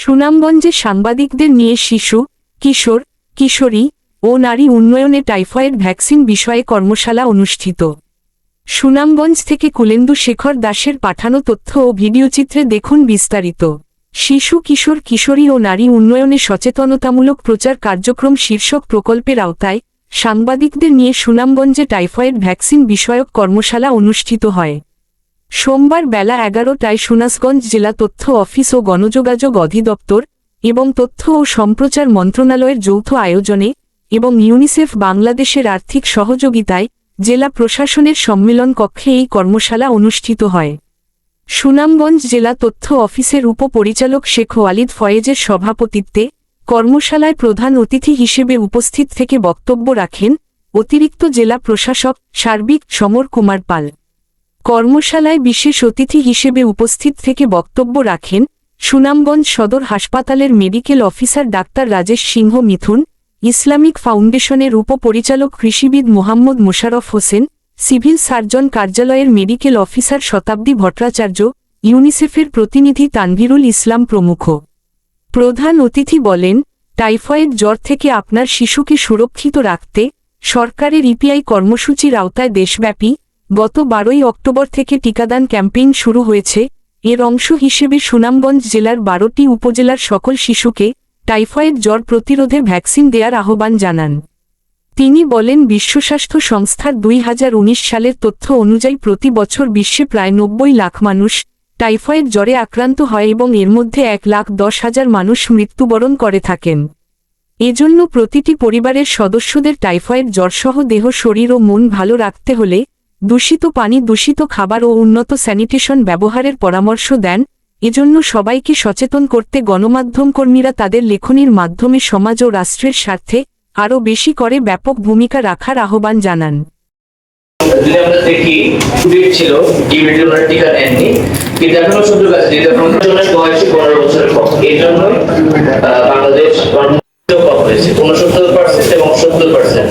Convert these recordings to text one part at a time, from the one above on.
সুনামগঞ্জে সাংবাদিকদের নিয়ে শিশু, কিশোর, কিশোরী ও নারী উন্নয়নে টাইফয়েড ভ্যাকসিন বিষয়ে কর্মশালা অনুষ্ঠিত। সুনামগঞ্জ থেকে কুলেন্দু শেখর দাসের পাঠানো তথ্য ও ভিডিওচিত্রে দেখুন বিস্তারিত। শিশু, কিশোর, কিশোরী ও নারী উন্নয়নে সচেতনতামূলক প্রচার কার্যক্রম শীর্ষক প্রকল্পের আওতায় সাংবাদিকদের নিয়ে সুনামগঞ্জে টাইফয়েড ভ্যাকসিন বিষয়ক কর্মশালা অনুষ্ঠিত হয়। সোমবার বেলা এগারোটায় সুনাসগঞ্জ জেলা তথ্য অফিস ও গণযোগাযোগ অধিদপ্তর এবং তথ্য ও সম্প্রচার মন্ত্রণালয়ের যৌথ আয়োজনে এবং ইউনিসেফ বাংলাদেশের আর্থিক সহযোগিতায় জেলা প্রশাসনের সম্মেলন কক্ষে এই কর্মশালা অনুষ্ঠিত হয়। সুনামগঞ্জ জেলা তথ্য অফিসের উপপরিচালক শেখ ওয়ালিদ ফয়েজের সভাপতিত্বে কর্মশালায় প্রধান অতিথি হিসেবে উপস্থিত থেকে বক্তব্য রাখেন অতিরিক্ত জেলা প্রশাসক সার্বিক সমর কুমার পাল। কর্মশালায় বিশেষ অতিথি হিসেবে উপস্থিত থেকে বক্তব্য রাখেন সুনামগঞ্জ সদর হাসপাতালের মেডিকেল অফিসার ডাক্তার রাজেশ সিংহ মিথুন, ইসলামিক ফাউন্ডেশনের উপপরিচালক কৃষিবিদ মোহাম্মদ মোশারফ হোসেন, সিভিল সার্জন কার্যালয়ের মেডিকেল অফিসার শতাব্দী ভট্টাচার্য, ইউনিসেফের প্রতিনিধি তানভিরুল ইসলাম প্রমুখ। প্রধান অতিথি বলেন, টাইফয়েড জ্বর থেকে আপনার শিশুকে সুরক্ষিত রাখতে সরকারের ইপিআই কর্মসূচির আওতায় দেশব্যাপী গত বারোই অক্টোবর থেকে টিকাদান ক্যাম্পেইন শুরু হয়েছে। এর অংশ হিসেবে সুনামগঞ্জ জেলার বারোটি উপজেলার সকল শিশুকে টাইফয়েড জ্বর প্রতিরোধে ভ্যাকসিন দেওয়ার আহ্বান জানান। তিনি বলেন, বিশ্ব স্বাস্থ্য সংস্থার দুই হাজার উনিশ সালের তথ্য অনুযায়ী প্রতি বছর বিশ্বে প্রায় নব্বই লাখ মানুষ টাইফয়েড জ্বরে আক্রান্ত হয় এবং এর মধ্যে এক লাখ দশ হাজার মানুষ মৃত্যুবরণ করে থাকেন। এজন্য প্রতিটি পরিবারের সদস্যদের টাইফয়েড জ্বরসহ দেহ, শরীর ও মন ভালো রাখতে হলে দূষিত পানি, দূষিত খাবার ও উন্নত স্যানিটেশন ব্যবহারের পরামর্শ দেন। এজন্য সবাইকে সচেতন করতে গণমাধ্যম কর্মীরা তাদের লেখনীর মাধ্যমে সমাজ ও রাষ্ট্রের স্বার্থে আরও বেশি করে ব্যাপক ভূমিকা রাখার আহ্বান জানান। যদি আমরা দেখি ছিল টিকা নেননি। কিন্তু এখনও সুযোগ আছে জনের বয়স পনেরো কম। এই জন্য বাংলাদেশ কম হয়েছে। উনসত্তর পার্সেন্ট এবং সত্তর পার্সেন্ট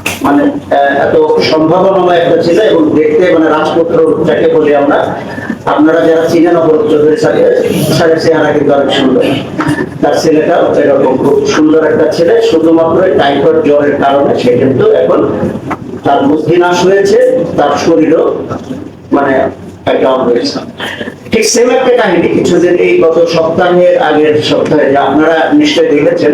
মানে এত একটা ছেলে এবং দেখতে মানে রাজপুত্র যাকে বলি আমরা, আপনারা যারা চিনেন অপরূপ চৌধুরী চেহারা কিন্তু অনেক সুন্দর। তার খুব সুন্দর একটা ছেলে, শুধুমাত্র টাইফয়েড জ্বরের কারণে সে কিন্তু এখন তার বুদ্ধি নাশ হয়েছে, তার শরীরও মানে একটা হয়েছে। ঠিক সেম একটা কাহিনী, কিছুদিন এই গত সপ্তাহের আগের সপ্তাহে, আপনারা নিশ্চয়ই দেখেছেন।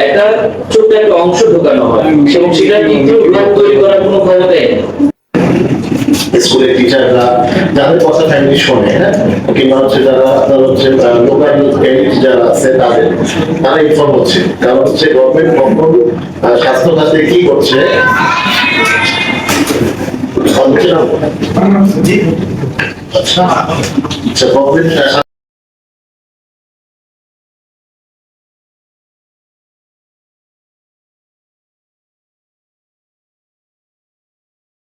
একটা ছোট্ট একটা অংশ ঢোকানো হয় এবং সেটা কিন্তু রোগ তৈরি করার কোনো ক্ষমতাই নেই স্কুলের টিচাররা যাদের কথা ফ্যামিলি শোনে হ্যাঁ? কিংবা হচ্ছে যারা আপনার হচ্ছে লোকাল এলিট যারা আছে, তাদের, তারা ইনফর্ম হচ্ছে। কারণ হচ্ছে গভর্নমেন্ট কখন স্বাস্থ্য খাতে কি করছে? আচ্ছা। আচ্ছা